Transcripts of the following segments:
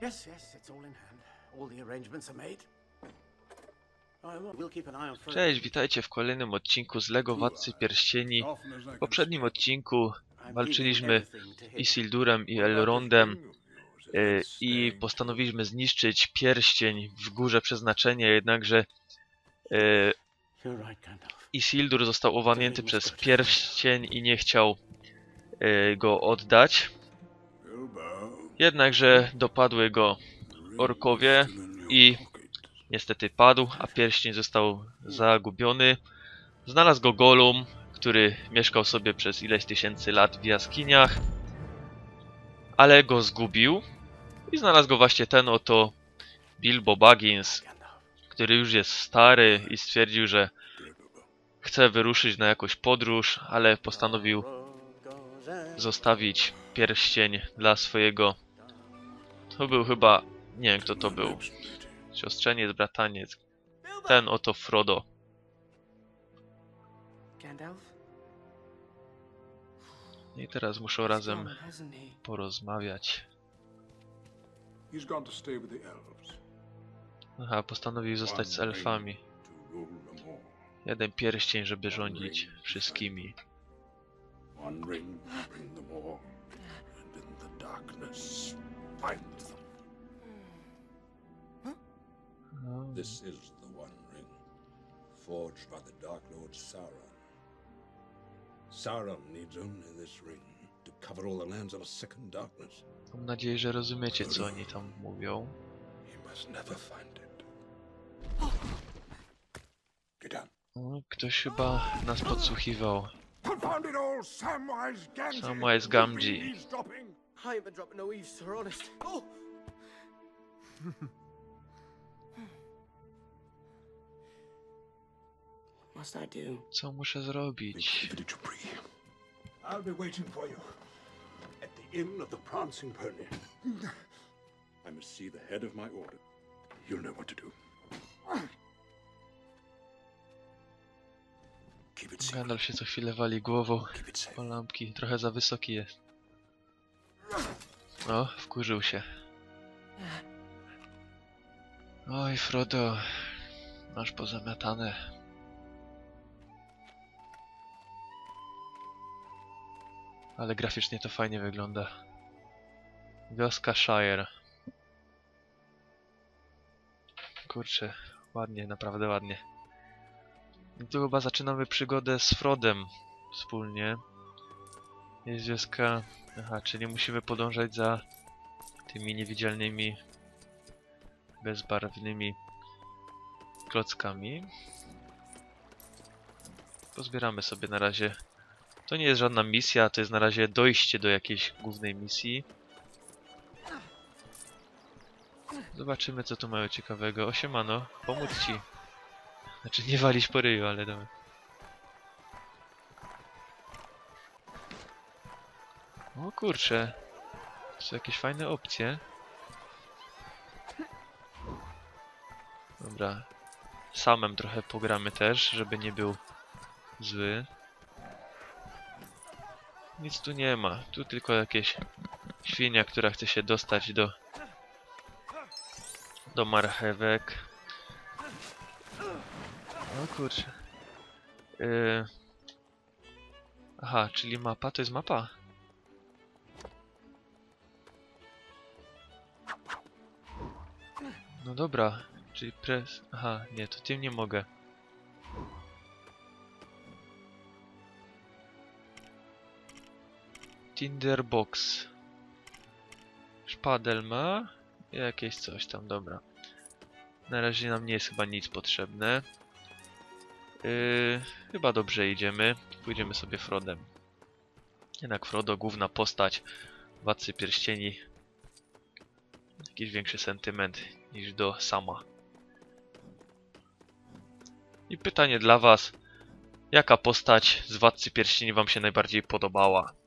Yes, yes, it's all in hand. All the arrangements are made. Cześć, witajcie w kolejnym odcinku z LEGO Władcy Pierścieni. W poprzednim odcinku walczyliśmy. Isildurem i Elrondem e, i postanowiliśmy zniszczyć pierścień w Górze Przeznaczenia, jednakże e. Isildur został owalnięty przez pierścień i nie chciał e, go oddać. Jednakże dopadły go orkowie i niestety padł, a pierścień został zagubiony. Znalazł go Gollum, który mieszkał sobie przez ileś tysięcy lat w jaskiniach, ale go zgubił i znalazł go właśnie ten oto Bilbo Baggins, który już jest stary i stwierdził, że chce wyruszyć na jakąś podróż, ale postanowił zostawić pierścień dla swojego. To był chyba. Nie wiem kto to był. Siostrzeniec, brataniec. Ten oto Frodo. I teraz muszą razem porozmawiać. Aha, postanowił zostać z elfami. Jeden pierścień, żeby rządzić wszystkimi. One ring, bring them all. And in the darkness, find No, This is the One Ring, forged by the Dark Lord Sauron. Sauron needs only this ring to cover all the lands of a second darkness. Mam nadzieję, że rozumiecie co oni tam mówią. He must never find it. Get down. Ktoś chyba nas podsłuchiwał. Confound it all, Samwise Gamgee! Samwise Gamgee. I been dropping no eaves, sir, honest. Oh! Co muszę zrobić? I'll be waiting for you at the Inn of the Prancing Pony. I must see the head of my order. You'll know what to do. Gandalf się co chwilę wali głową po lampki. Trochę za wysoki jest. O, wkurzył się. Oj, Frodo. Masz pozamiatane. Ale graficznie to fajnie wygląda. Wioska Shire. Kurczę, ładnie, naprawdę ładnie. I tu chyba zaczynamy przygodę z Frodem wspólnie. Jest wioska... Aha, czyli musimy podążać za tymi niewidzialnymi, bezbarwnymi klockami. Pozbieramy sobie na razie. To nie jest żadna misja, to jest na razie dojście do jakiejś głównej misji. Zobaczymy co tu mają ciekawego. Osiemano, pomóc ci. Znaczy nie walić po ryju, ale dobra. O kurczę. Są jakieś fajne opcje. Dobra. Samem trochę pogramy też, żeby nie był zły. Nic tu nie ma. Tu tylko jakieś świnia, która chce się dostać do do marchewek. O kurczę. Yy... Aha, czyli mapa to jest mapa. No dobra, czyli press. Aha, nie, to tym nie mogę. Tinderbox. Szpadel ma. Jakieś coś tam, dobra. Na razie nam nie jest chyba nic potrzebne. Yy, chyba dobrze idziemy. Pójdziemy sobie Frodem. Jednak Frodo, główna postać Władcy Pierścieni. Jakiś większy sentyment niż do sama. I pytanie dla was. Jaka postać z Władcy Pierścieni wam się najbardziej podobała?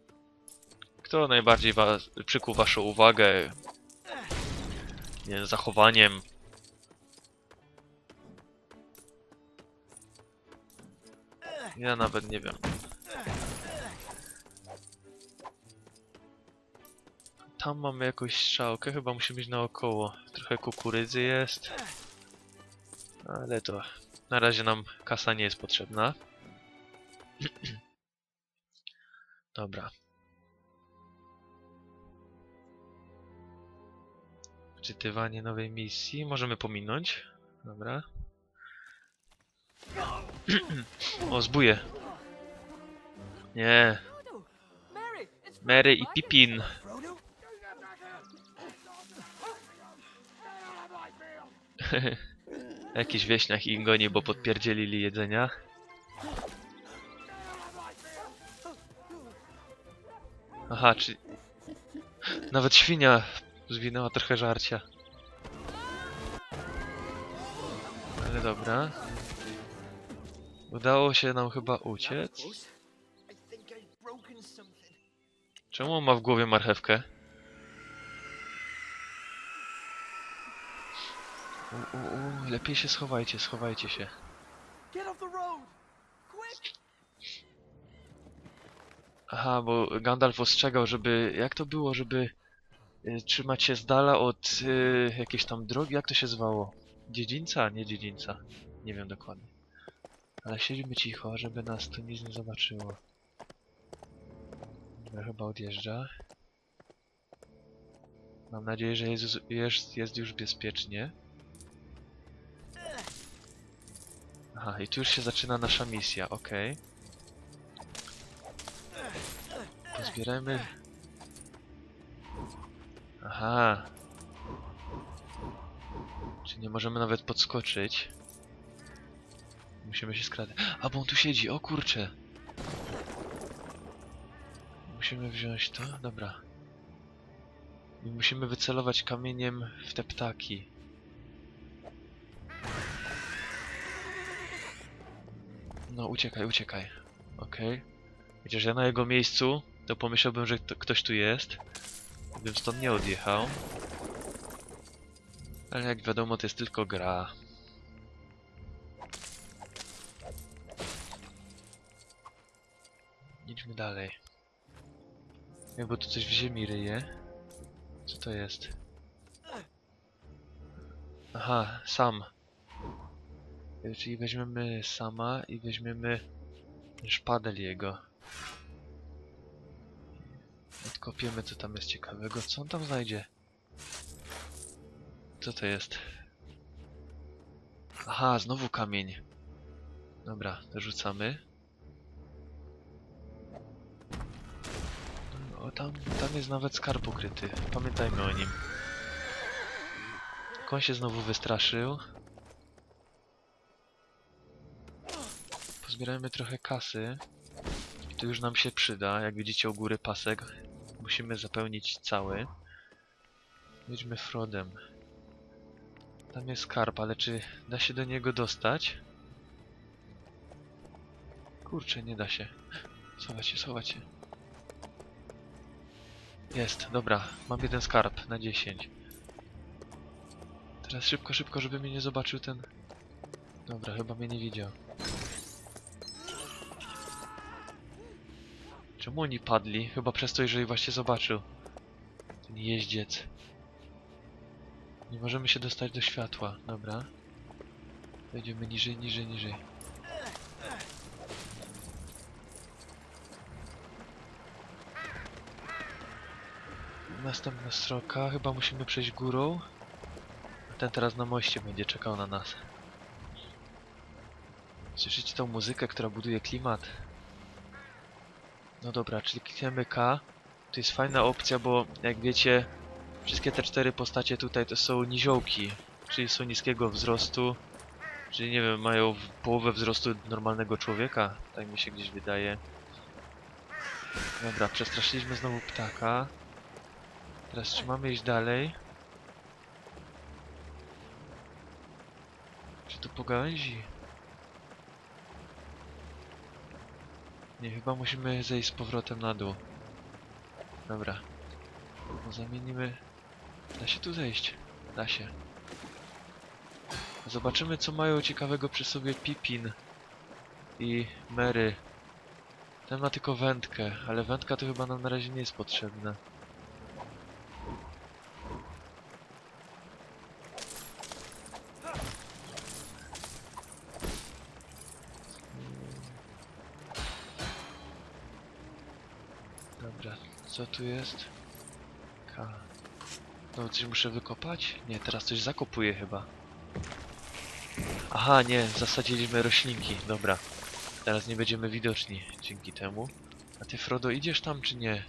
Kto najbardziej was, przykuł waszą uwagę? Nie zachowaniem? Ja nawet nie wiem. tam mamy jakąś strzałkę, chyba musimy iść naokoło. Trochę kukurydzy jest. Ale to na razie nam kasa nie jest potrzebna. Dobra. Wczytywanie nowej misji możemy pominąć. Dobra. o, zbuje. Nie. Mary i Pippin. Jakiś wieśniak ich goni, bo podpierdzielili jedzenia. Aha, czy... Nawet świnia zwinęła trochę żarcia. Ale dobra. Udało się nam chyba uciec. Czemu on ma w głowie marchewkę? U, u, u, lepiej się schowajcie, schowajcie się. Aha, bo Gandalf ostrzegał, żeby... Jak to było, żeby trzymać się z dala od y, jakiejś tam drogi? Jak to się zwało? Dziedzińca? Nie dziedzińca. Nie wiem dokładnie. Ale siedźmy cicho, żeby nas to nic nie zobaczyło. Dobra, chyba odjeżdża. Mam nadzieję, że jest, jest, jest już bezpiecznie. Aha, i tu już się zaczyna nasza misja, okej. Pozbierajmy. Aha. Czy nie możemy nawet podskoczyć? Musimy się skradać. A bo on tu siedzi, o kurcze. Musimy wziąć to, dobra. I musimy wycelować kamieniem w te ptaki. No, uciekaj, uciekaj. Okej. Chociaż ja na jego miejscu, to pomyślałbym, że kto, ktoś tu jest. Bym stąd nie odjechał. Ale jak wiadomo, to jest tylko gra. Idźmy dalej. Bo tu coś w ziemi ryje. Co to jest? Aha, sam. Czyli weźmiemy sama i weźmiemy szpadel jego. Odkopiemy co tam jest ciekawego. Co on tam znajdzie? Co to jest? Aha, znowu kamień. Dobra, rzucamy. O, tam, tam jest nawet skarb ukryty. Pamiętajmy o nim. Koń się znowu wystraszył. Pozbierajmy trochę kasy. To już nam się przyda. Jak widzicie u góry pasek. Musimy zapełnić cały. Jedźmy Frodem. Tam jest skarb, ale czy da się do niego dostać? Kurczę, nie da się. Schować się. Jest, dobra. Mam jeden skarb na 10. Teraz szybko, szybko, żeby mnie nie zobaczył ten... Dobra, chyba mnie nie widział. Czemu oni padli? Chyba przez to, jeżeli właśnie zobaczył. Ten jeździec. Nie możemy się dostać do światła. Dobra. Wejdziemy niżej, niżej, niżej. Następna stroka. Chyba musimy przejść górą. A ten teraz na moście będzie czekał na nas. Słyszycie tą muzykę, która buduje klimat? No dobra, czyli klikniemy K. To jest fajna opcja, bo jak wiecie, wszystkie te cztery postacie tutaj to są niziołki, czyli są niskiego wzrostu, czyli nie wiem, mają połowę wzrostu normalnego człowieka, tak mi się gdzieś wydaje. Dobra, przestraszyliśmy znowu ptaka. Teraz czy mamy iść dalej? Czy tu po gałęzi? Nie, chyba musimy zejść z powrotem na dół. Dobra. No, zamienimy... Da się tu zejść. Da się. Zobaczymy, co mają ciekawego przy sobie Pippin i Mary. Ten ma tylko wędkę, ale wędka to chyba nam na razie nie jest potrzebna. Dobra, co tu jest? K. No, coś muszę wykopać? Nie, teraz coś zakopuję chyba. Aha, nie, zasadziliśmy roślinki, dobra. Teraz nie będziemy widoczni dzięki temu. A ty, Frodo, idziesz tam czy nie?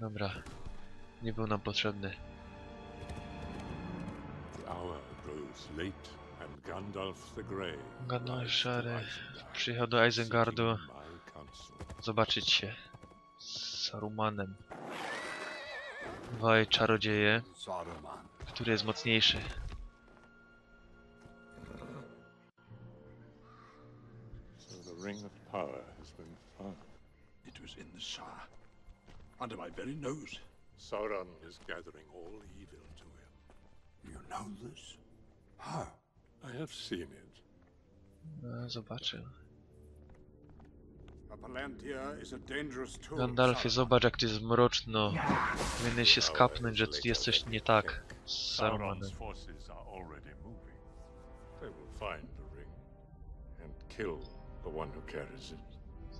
Dobra. Nie był nam potrzebny. Gandalf Szary przyjechał do Isengardu seeking my counsel. zobaczyć się Sarumanem. Dwaj czarodzieje, który jest mocniejszy. Ring of Power has been found. It was in the Shire. Under my very nose. Sauron is gathering all evil to him. You know this? How? I have seen it. No. Gandalfie, zobacz jak tu jest mroczno. Powinien się skapnąć, że tu jest coś nie tak z Sarumanem.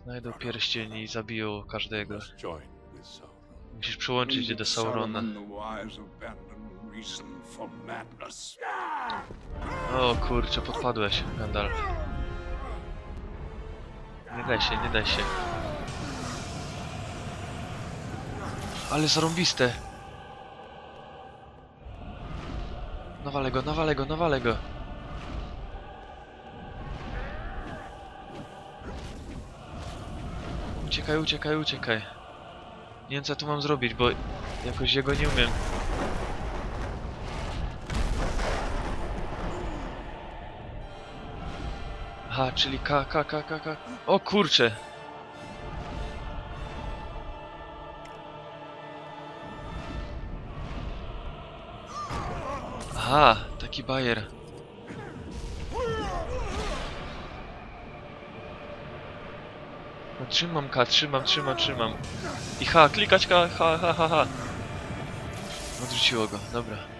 Znajdą pierścień i zabiją każdego. Must join with Sauron. Musisz przyłączyć się do Saurona. O kurczę, podpadłeś, Gandalf. Nie daj się, nie daj się. Ale zarąbiste. Nawalę go, nawalę go, nawalę go. Uciekaj, uciekaj, uciekaj. Nie wiem co tu mam zrobić, bo jakoś jego nie umiem. Aha, czyli K, K, K, K, K. O kurcze! Aha, taki bajer. No trzymam K, trzymam, trzymam, trzymam. I H, klikać K, H, H, H, H. Odrzuciło go, dobra.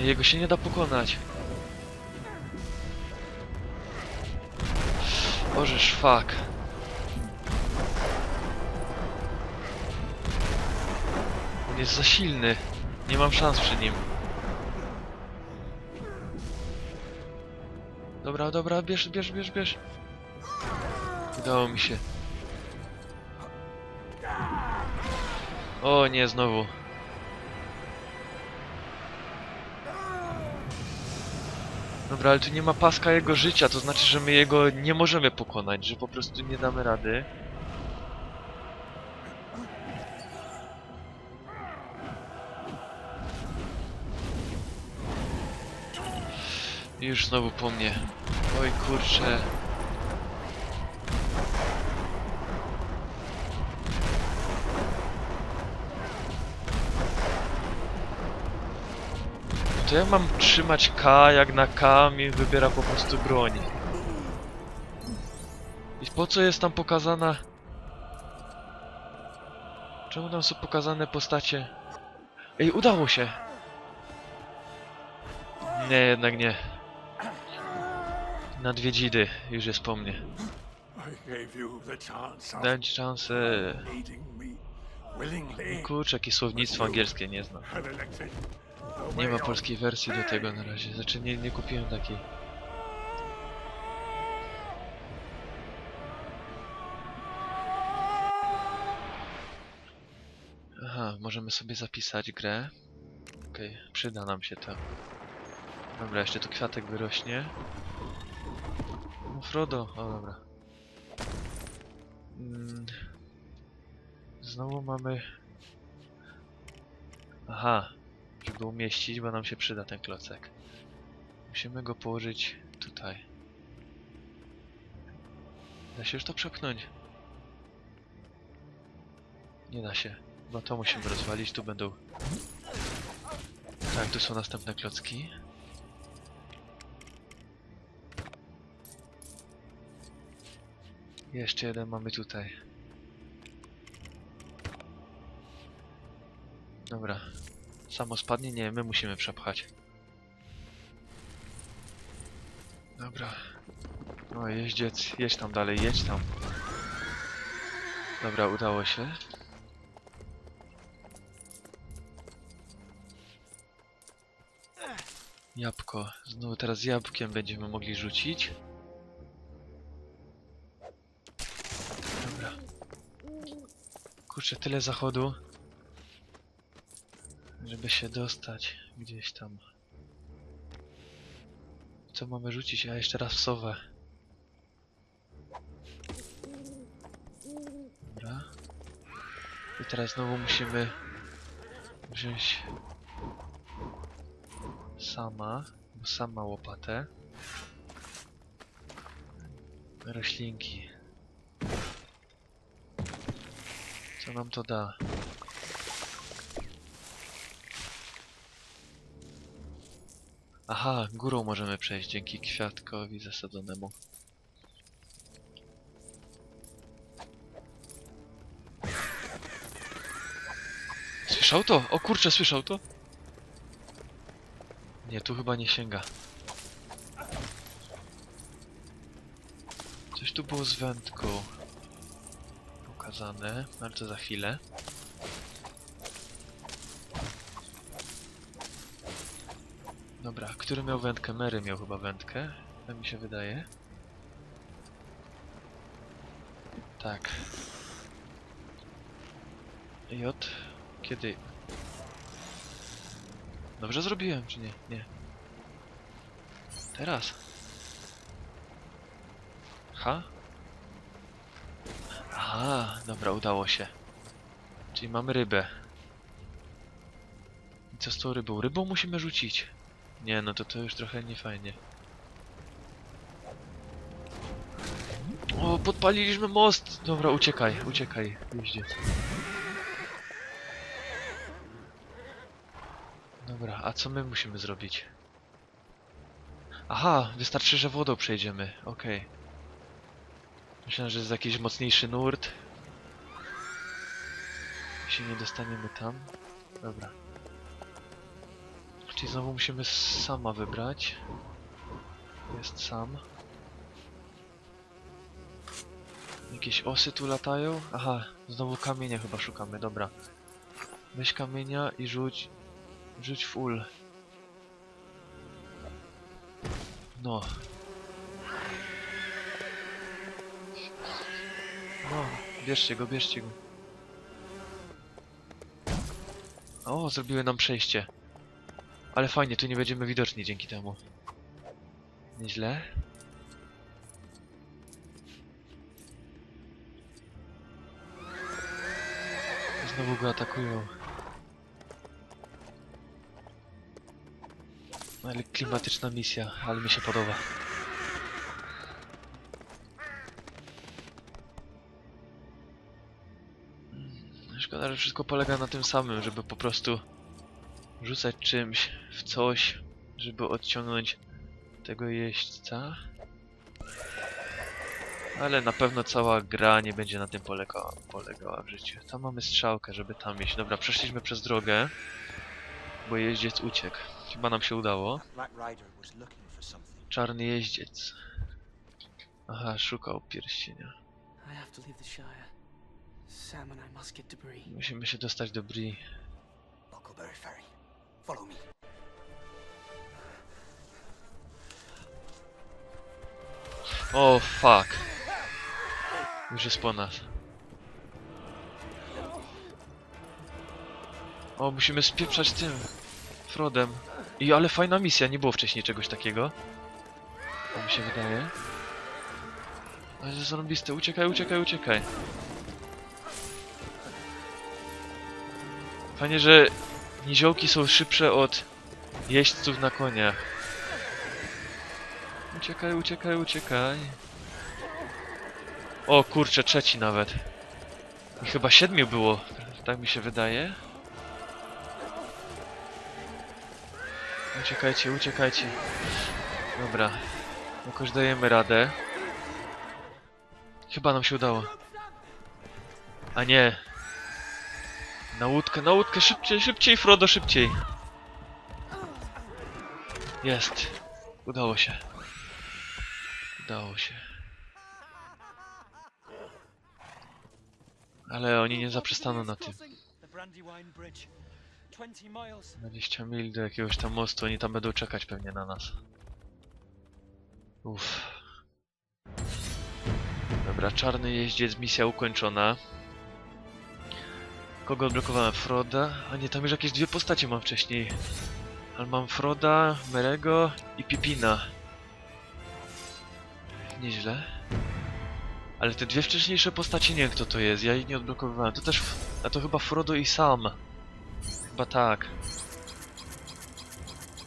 Jego się nie da pokonać. Bożeż, fuck. On jest za silny. Nie mam szans przy nim. Dobra, dobra, bierz, bierz, bierz, bierz. Udało mi się. O nie, znowu. Dobra, ale tu nie ma paska jego życia, to znaczy, że my jego nie możemy pokonać, że po prostu nie damy rady. Już znowu po mnie. Oj kurczę. To ja mam trzymać K, jak na K mi wybiera po prostu broń. I po co jest tam pokazana... Czemu tam są pokazane postacie? Ej, udało się! Nie, jednak nie. Na dwie dzidy już jest po mnie. Dałem ci szansę... Kurczę, jakie słownictwo angielskie nie znam. Nie ma polskiej wersji do tego na razie. Znaczy nie, nie kupiłem takiej. Aha, możemy sobie zapisać grę. Okej, przyda nam się to. Dobra, jeszcze tu kwiatek wyrośnie. No Frodo, o dobra. Mm. Znowu mamy... Aha, żeby umieścić, bo nam się przyda ten klocek. Musimy go położyć tutaj. Da się już to przepchnąć? Nie da się. No to musimy rozwalić, tu będą... Tak, tu są następne klocki. Jeszcze jeden mamy tutaj. Dobra. Samo spadnie? Nie, my musimy przepchać. Dobra. No jeździec, jedź tam dalej, jedź tam. Dobra, udało się. Jabłko. Znowu teraz jabłkiem będziemy mogli rzucić. Dobra. Kurczę, tyle zachodu. Żeby się dostać gdzieś tam. Co mamy rzucić? A jeszcze raz w sowę. Dobra. I teraz znowu musimy wziąć sama, bo sama łopatę. Roślinki. Co nam to da? Aha, górą możemy przejść dzięki kwiatkowi zasadzonemu. Słyszał to? O kurczę, słyszał to? Nie, tu chyba nie sięga. Coś tu było z wędką pokazane, ale to za chwilę. Dobra, który miał wędkę? Mary miał chyba wędkę, tak mi się wydaje. Tak. J. Kiedy? Dobrze zrobiłem, czy nie? Nie. Teraz. H? Aha, dobra, udało się. Czyli mamy rybę. I co z tą rybą? Rybą musimy rzucić. Nie, no to to już trochę niefajnie. O, podpaliliśmy most! Dobra, uciekaj, uciekaj, jeździec. Dobra, a co my musimy zrobić? Aha, wystarczy, że wodą przejdziemy. Okej. Myślałem, że jest jakiś mocniejszy nurt. I się nie dostaniemy tam. Dobra. Czyli znowu musimy sama wybrać. Jest sam. Jakieś osy tu latają? Aha, znowu kamienia chyba szukamy, dobra. Weź kamienia i rzuć Rzuć w ul. No. No, bierzcie go, bierzcie go. O, zrobiły nam przejście. Ale fajnie, tu nie będziemy widoczni dzięki temu. Nieźle. Znowu go atakują. Ale klimatyczna misja, ale mi się podoba. Szkoda, że wszystko polega na tym samym, żeby po prostu rzucać czymś w coś, żeby odciągnąć tego jeźdźca. Ale na pewno cała gra nie będzie na tym polegała, polegała w życiu. Tam mamy strzałkę, żeby tam iść. Dobra, przeszliśmy przez drogę, bo jeździec uciekł. Chyba nam się udało. Czarny jeździec. Aha, szukał pierścienia. Musimy się dostać do Bree. Buckleberry Ferry. Follow me. O, fuck. Już jest po nas. O, musimy spieprzać tym. Frodem. I ale fajna misja, nie było wcześniej czegoś takiego. To mi się wydaje. Ale zarąbiste, uciekaj, uciekaj, uciekaj. Fajnie, że niziołki są szybsze od jeźdźców na koniach. Uciekaj, uciekaj, uciekaj. O kurczę, trzeci nawet. I chyba siedmiu było, tak mi się wydaje. Uciekajcie, uciekajcie. Dobra. Jakoś dajemy radę. Chyba nam się udało. A nie. Na łódkę, na łódkę, szybciej, szybciej, Frodo, szybciej. Jest. Udało się. Udało się. Ale oni nie zaprzestaną na tym. The Brandywine Bridge. 20 miles. 20 mil do jakiegoś tam mostu, oni tam będą czekać pewnie na nas. Uff. Dobra, czarny jeździec, misja ukończona. Kogo odblokowałem? Froda? A nie, tam już jakieś dwie postacie mam wcześniej. Ale mam Froda, Merego i Pipina. Nieźle. Ale te dwie wcześniejsze postacie nie wiem kto to jest, ja ich nie odblokowywałem. To też... A to chyba Frodo i Sam. Chyba tak.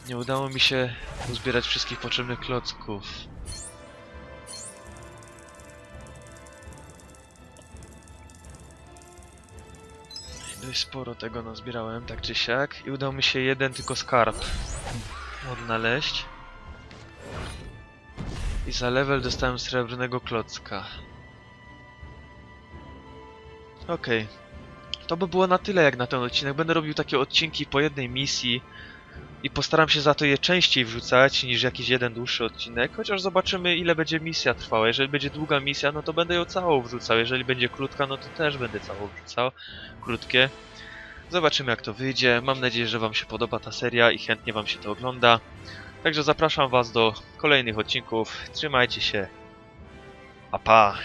Nie udało mi się uzbierać wszystkich potrzebnych klocków. Dość sporo tego nazbierałem, tak czy siak. I udało mi się jeden tylko skarb odnaleźć. I za level dostałem srebrnego klocka. Okej. To by było na tyle jak na ten odcinek. Będę robił takie odcinki po jednej misji i postaram się za to je częściej wrzucać niż jakiś jeden dłuższy odcinek, chociaż zobaczymy ile będzie misja trwała. Jeżeli będzie długa misja, no to będę ją całą wrzucał. Jeżeli będzie krótka, no to też będę całą wrzucał. Krótkie. Zobaczymy jak to wyjdzie. Mam nadzieję, że wam się podoba ta seria i chętnie wam się to ogląda. Także zapraszam was do kolejnych odcinków. Trzymajcie się. Pa pa!